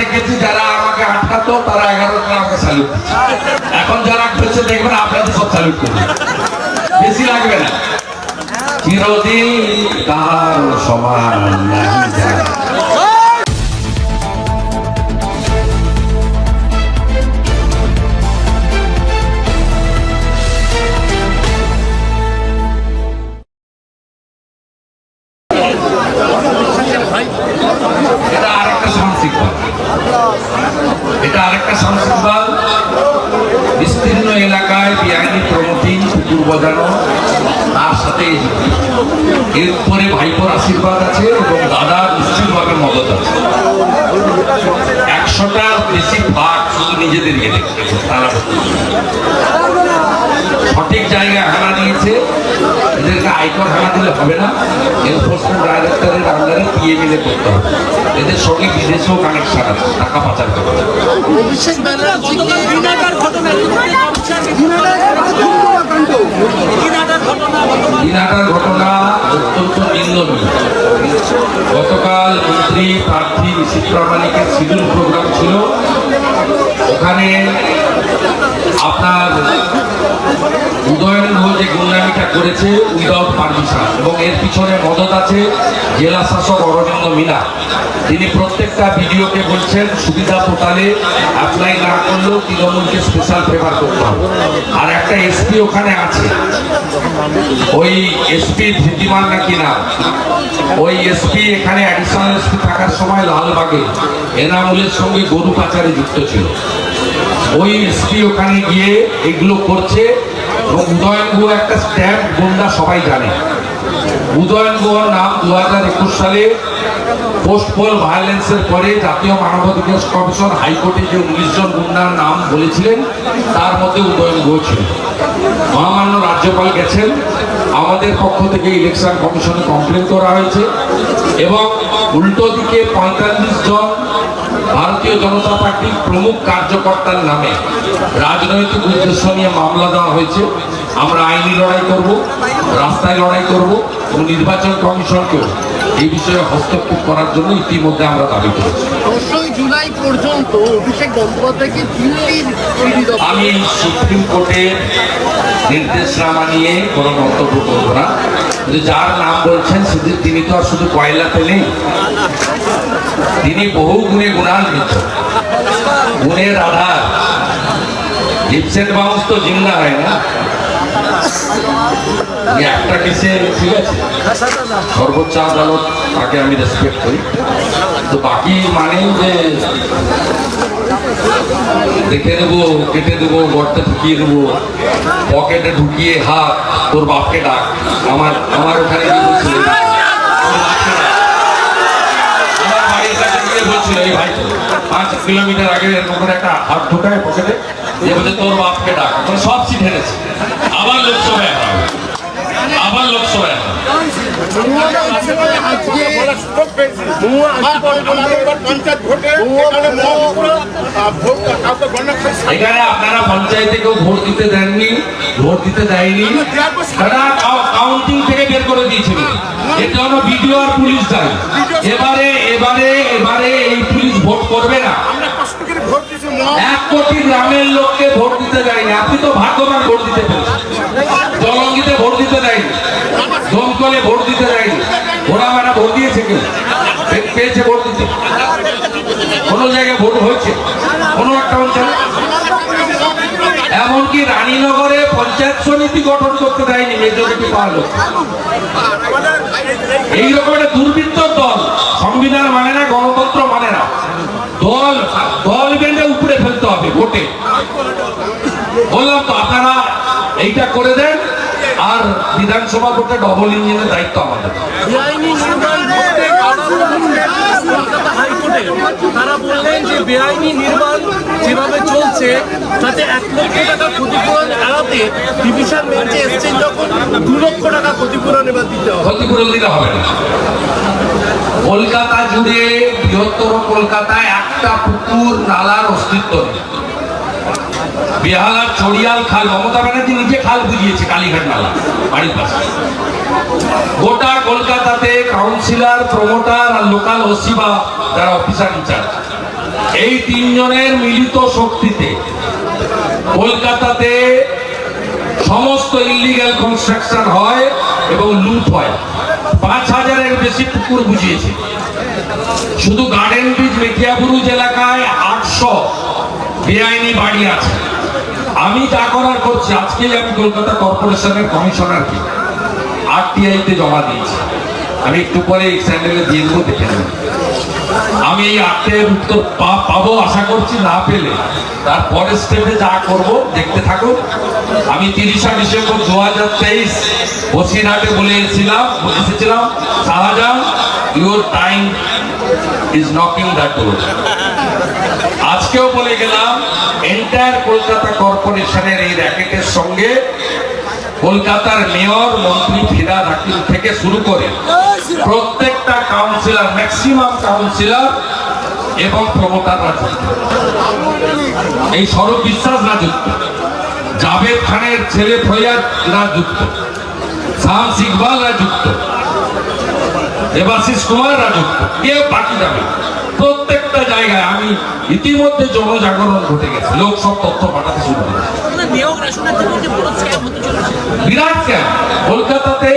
দেখেছি যারা আমাকে আটকাতো, তারা এগারোটা আমাকে স্যালুট এখন যারা খেলছে দেখবেন আপনাদের সব স্যালুট করবে বেশি লাগবে না চিরদিন তার সমান নাহি যায়। বাজানো তার সাথে এরপরে ভাইপোর আশীর্বাদ আছে এবং দাদা নিশ্চিতভাবে মদত আছে। একশোটার বেশি ভাগ শুধু নিজেদের গেলে তারা সঠিক জায়গায় হানা দিয়েছে এদেরকে আয়কর হানা দিলে হবে না এনফোর্সমেন্ট ডাইরেক্টরের আন্ডারে পিএ মিলে করতে হবে। এদের সঙ্গে বিদেশেও কানেকশন আছে টাকা পাচার করে অভিষেক ঘটনা গতকাল মন্ত্রী প্রার্থী ঋষিক প্রামাণিকের শিডিউল প্রোগ্রাম ছিল। ওখানে আপনার উদয়ন ঘোষ যে গুন্ডামিটা করেছে, উইদাউট পারমিশন, এবং এর পিছনে মদত আছে জেলা শাসক অরবিন্দ মিনা। তিনি প্রত্যেকটা ভিডিওকে বলছেন, সুবিধা পোর্টালে অ্যাপ্লাই না করলেও তৃণমূলকে স্পেশাল ফেভার করতে হবে। আর একটা এসপি ওখানে আছে। ওই এসপি ধৃতিমান নাকি না? ওই এসপি এখানে অ্যাডিশনাল এসপি থাকার সময় লালবাগে এনামুলের সঙ্গে গরু পাচারে যুক্ত ছিল। ওই এসপি ওখানে গিয়ে এগুলো করছে এবং উদয়ন গুহ একটা স্ট্যাম্প গুন্ডা সবাই জানে। উদয়ন নাম দু হাজার একুশ সালে পোস্ট পোল ভায়োলেন্সের পরে জাতীয় মানবাধিকার কমিশন হাইকোর্টে যে উনিশ জন গুন্ডার নাম বলেছিলেন, তার মধ্যে উদয়ন গুহ ছিল। মহামান্য রাজ্যপাল গেছেন। আমাদের পক্ষ থেকে ইলেকশন কমিশনে কমপ্লেন করা হয়েছে এবং উল্টো দিকে পঁয়তাল্লিশ জন ভারতীয় জনতা পার্টির প্রমুখ কার্যকর্তার নামে রাজনৈতিক উদ্দেশ্য নিয়ে মামলা দেওয়া হয়েছে। আমরা আইনি লড়াই করব রাস্তায় লড়াই করব এবং নির্বাচন কমিশনকেও এই বিষয়ে হস্তক্ষেপ করার জন্য ইতিমধ্যে আমরা দাবি করেছি। দশই জুলাই পর্যন্ত অভিষেক বন্দ্যোপাধ্যায়কে দিল্লির আমি সুপ্রিম কোর্টের নির্দেশনামা নিয়ে কোনো মন্তব্য করব না। কিন্তু যার নাম বলছেন শুধু তিনি তো আর শুধু কয়লা নেই। তিনি বহু গুণে গুণান্বিত। গুণের আধার জিপসের মানুষ তো জিন্দা হয় না। একটা কিসে ঠিক আছে? সর্বোচ্চ আদালত তাকে আমি রেসপেক্ট করি। তো বাকি মানেই যে দেখে দেবো কেটে দেবো, গর্তে ঢুকিয়ে দেবো, পকেটে ঢুকিয়ে হাত, তোর বাপকে ডাক। আমার আমার ওখানে আমার বাড়ির কাছে গিয়ে বলছিল, এই ভাই, পাঁচ কিলোমিটার আগে একটা হাত ঢুকায় পকেটে যে তোর বাপকে ডাক। মানে সব হেরেছে আবার লোকসভায়। আবার লোকসভায় এখানে আপনারা পঞ্চায়েতে কেউ ভোট দিতে দেননি ভোট দিতে দেয়নি। তারা কাউন্টিং থেকে বের করে দিয়েছিল। এর জন্য বিডিও আর পুলিশ এবারে এবারে এবারে এই পুলিশ ভোট করবে না। এক কোটি গ্রামের লোককে ভোট দিতে দেয়নি। আপনি তো ভাগ্যবান। দমকলে ভোট দিতে দেয়নি ঘোড়া মারা ভোট দিয়েছে কেউ? পেয়েছে ভোট দিতে। কোনো জায়গায় ভোট হয়েছে? কোনো একটা অঞ্চলে? এমনকি রানীনগরে পঞ্চায়েত সমিতি গঠন করতে দেয়নি মেজরিটি পাওয়ার লোক এইরকম দুর্বৃত্ত দল। সংবিধান মানে না, গণতন্ত্র মানে না। দল দল বেঁধে উপরে ফেলতে হবে ভোটে। বললাম তো, আপনারা এইটা করে দেন। আর বিধানসভা ভোটে ডবল ইঞ্জিনের দায়িত্ব আমাদের। তারা বললেন যে বেআইনি নির্মাণ যেভাবে চলছে তাতে এক লক্ষ টাকা ক্ষতিপূরণ এড়াতে ডিভিশন বেঞ্চে এসছেন যখন দু লক্ষ টাকা ক্ষতিপূরণ এবার দিতে হবে। ক্ষতিপূরণ দিতে হবে কলকাতা জুড়ে বৃহত্তর কলকাতায় একটা পুকুর নালার অস্তিত্ব নেই। বেহালার ছড়িয়াল খাল, মমতা ব্যানার্জি নিজে খাল বুঝিয়েছে, কালীঘাট নালা, বাড়ির পাশে। গোটা কলকাতাতে কাউন্সিলর প্রমোটার আর লোকাল ওসি বা যারা অফিসার ইনচার্জ এই তিনজনের মিলিত শক্তিতে কলকাতাতে সমস্ত ইলিগ্যাল কনস্ট্রাকশন হয় এবং লুট হয়। পাঁচ হাজারের বেশি পুকুর বুঝিয়েছে। শুধু গার্ডেন ব্রিজ মেটিয়াবুরুজ এলাকায় আটশো বেআইনি বাড়ি আছে। আমি যা করার করছি, আজকেই আমি কলকাতা কর্পোরেশনের কমিশনারকে আরটিআই তে জমা দিয়েছি। আমি একটু পরে এই স্যান্ডেলে দিয়ে দেবো, দেখে নেবেন আমি এই আটটের উত্তর পাবো আশা করছি, না পেলে। তার পরের স্টেপে যা করব, দেখতে থাকুন। আমি তিরিশা ডিসেম্বর দু হাজার তেইশ বসিরহাটে বলে এসেছিলাম এসেছিলাম, Shahjahan your time is knocking the door আজকেও বলে গেলাম এন্টায়ার কলকাতা কর্পোরেশনের এই র্যাকেটের সঙ্গে কলকাতার মেয়র, মন্ত্রী ফিরাদ হাকিম থেকে শুরু করে প্রত্যেকটা কাউন্সিলর ম্যাক্সিমাম কাউন্সিলর এবং প্রমোটাররা যুক্ত এই সৌরভ বিশ্বাসরা যুক্ত জাভেদ খানের ছেলে ফৈয়াদরা যুক্ত শামস ইকবালরা যুক্ত দেবাশিস কুমাররা যুক্ত কেউ বাকি যাবে না। প্রত্যেকটা জায়গায় আমি ইতিমধ্যে জনজাগরণ ঘটে গেছে। লোক সব তথ্য পাঠাতে শুরু করেছে? চলেছে বিরাট ক্যাম্প কলকাতাতে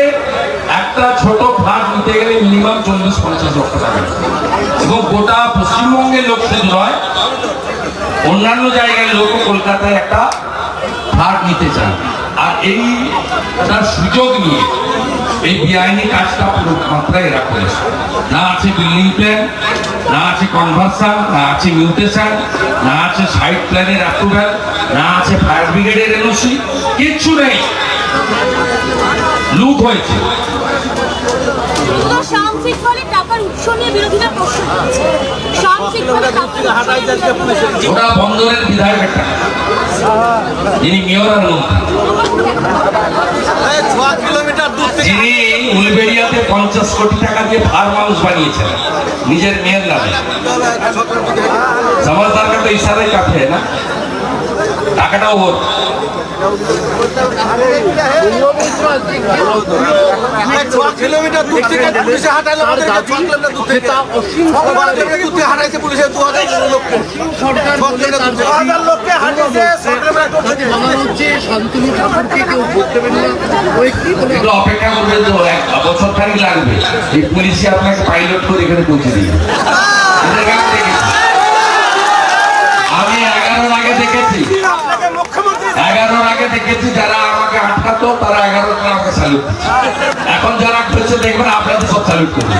একটা ছোট ফ্ল্যাট নিতে গেলে মিনিমাম চল্লিশ পঞ্চাশ লক্ষ টাকা এবং গোটা পশ্চিমবঙ্গের লোক শুধু নয় অন্যান্য জায়গায় লোক কলকাতায় একটা ফ্ল্যাট নিতে চান আর এই তার সুযোগ নিয়ে এই বেআইনি কাজটা পুরো মাত্রায় এরা করেছে না আছে বিল্ডিং প্ল্যান না আছে কনভার্সান না আছে মিউটেশন না আছে সাইট প্ল্যানের অ্যাপ্রুভ্যাল না আছে ফায়ার ব্রিগেডের এনওসি কিচ্ছু নেই। লুট হয়েছে। ওটা বন্দরের বিধায়ক একটা যিনি মেয়র যিনি উলবেরিয়াতে পঞ্চাশ কোটি টাকা দিয়ে ভার মানুষ বানিয়েছেন, নিজের মেয়ের নামে। সমাজদারকে তো ইশারাই কাটে, না? টাকাটাও ওর। কিলোমিটার দূর থেকে পুলিশে হাঁটাইলো আমাদেরকে ছ কিলোমিটার দূর থেকে। সবার দূর থেকে হাঁটাইছে পুলিশে দু হাজার লোককে। ছ কিলোমিটার দূর থেকে। দু হাজার লোককে। হাঁটিয়েছে ছ কিলোমিটার দূর থেকে। একটু অপেক্ষা করবেন তো এক বছর খানিক লাগবে। এই পুলিশে আপনাকে পাইলট করে এখানে পৌঁছে দিবে। আমি এগারোর আগে দেখেছি। এগারোর আগে দেখেছি যারা আমাকে তারা তারা এগারোটা আমাকে স্যালুট এখন যারা খেলছে দেখবেন আপনাদের সব স্যালুট করবে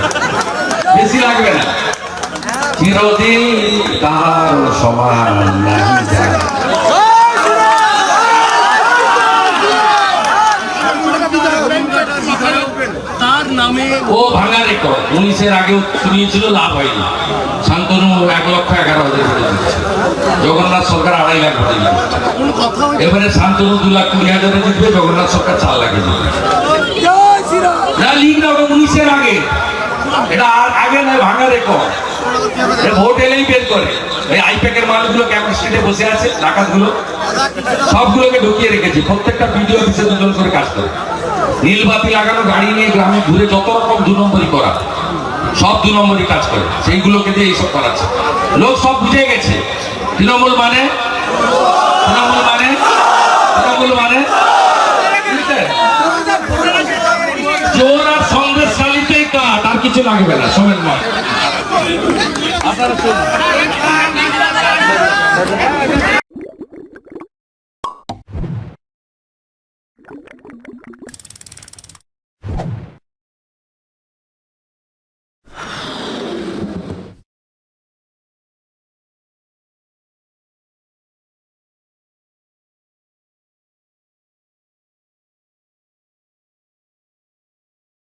বেশি লাগবে না। চিরদিন তার সমান নামে ও ভাঙা রেকর্ড উনিশের আগেও শুনিয়েছিল, লাভ হয়নি। শান্তনু এক লক্ষ এগারো হাজার জগন্নাথ সরকার আড়াই লাখ ভোটে এবারে শান্তনু দু লাখ কুড়ি হাজারে জিতবে, জগন্নাথ সরকার চার লাখে জিতবে। না না, ওটা উনিশের আগে। এটা আর আগে নয়, ভাঙা রেকর্ড ভোট এলেই বের করে। এই আইপ্যাকের মানুষগুলো ক্যাম্প স্ট্রিটে বসে আছে, ডাকাতগুলো? সবগুলোকে ঢুকিয়ে রেখেছি। প্রত্যেকটা ভিডিও অফিসে দুজন করে কাজ করে। নীলবাতি লাগানো গাড়ি নিয়ে গ্রামে ঘুরে যত রকম দু নম্বরই করা, সব দু নম্বরই কাজ করে। সেইগুলোকে দিয়ে এইসব করাচ্ছে। লোক সব বুঝে গেছে। তৃণমূল মানে? তৃণমূল মানে? তৃণমূল মানে? চোর আর সন্দেশ কাট আর কিছু লাগবে না সোমেন নয় আপনারা